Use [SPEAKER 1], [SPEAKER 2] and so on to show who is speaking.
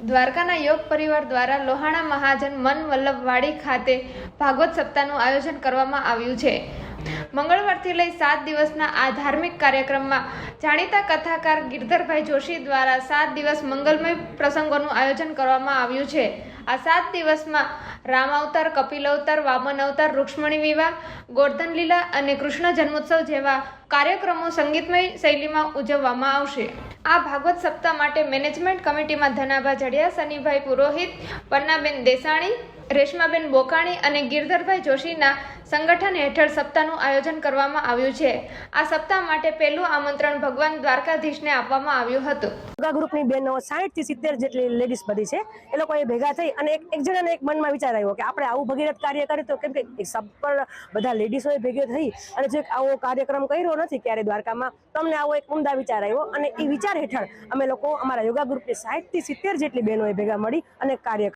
[SPEAKER 1] દ્વારકાના યોગ પરિવાર દ્વારા લોહાણા મહાજન મન વલ્લભવાડી ખાતે ભાગવત સપ્તાહનું આયોજન કરવામાં આવ્યું છે. મંગળવારથી લઈ સાત દિવસના આ ધાર્મિક કાર્યક્રમમાં જાણીતા કથાકાર ગિરધરભાઈ જોશી દ્વારા સાત દિવસ મંગલમય પ્રસંગોનું આયોજન કરવામાં આવ્યું છે. આ સાત દિવસમાં રામ અવતાર કપિલ અવતાર વામન અવતાર રૂક્ષ્મણી વિવાહ, ગોર્ધન લીલા અને કૃષ્ણ જન્મોત્સવ જેવા કાર્યક્રમો સંગીતમય શૈલીમાં ઉજવવામાં આવશે. આ ભાગવત સપ્તાહ માટે મેનેજમેન્ટ કમિટીમાં ધનાભા જડિયા સનીભાઈ પુરોહિત, પન્નાબેન દેસાણી રેશમાબેન બોકાણી અને ગિરધરભાઈ જોશીના સંગઠન હેઠળ સપ્તાહનું આયોજન કરવામાં આવ્યું છે. આ સપ્તાહ માટે પહેલું આમંત્રણ ભગવાન દ્વારકાધીશને આપવામાં આવ્યું હતું.
[SPEAKER 2] યોગા ગ્રુપની બહેનો સાઠથી સિત્તેર જેટલી લેડીઝ બધી છે. એ લોકો એ ભેગા થઈ અને એક એક જણાને એક મનમાં વિચાર આવ્યો કે આપણે આવું ભગીરથ કાર્ય કરીએ તો કેમ કે સબ પર બધા લેડીઝોએ ભેગી થઈ અને જે આવો કાર્યક્રમ કર્યો નથી ક્યારે દ્વારકામાં, તમને આવો એક ઉમદા વિચાર આવ્યો અને એ વિચાર હેઠળ અમે લોકો અમારા યોગા ગ્રુપની થી સિત્તેર જેટલી બહેનોએ ભેગા મળી અને કાર્ય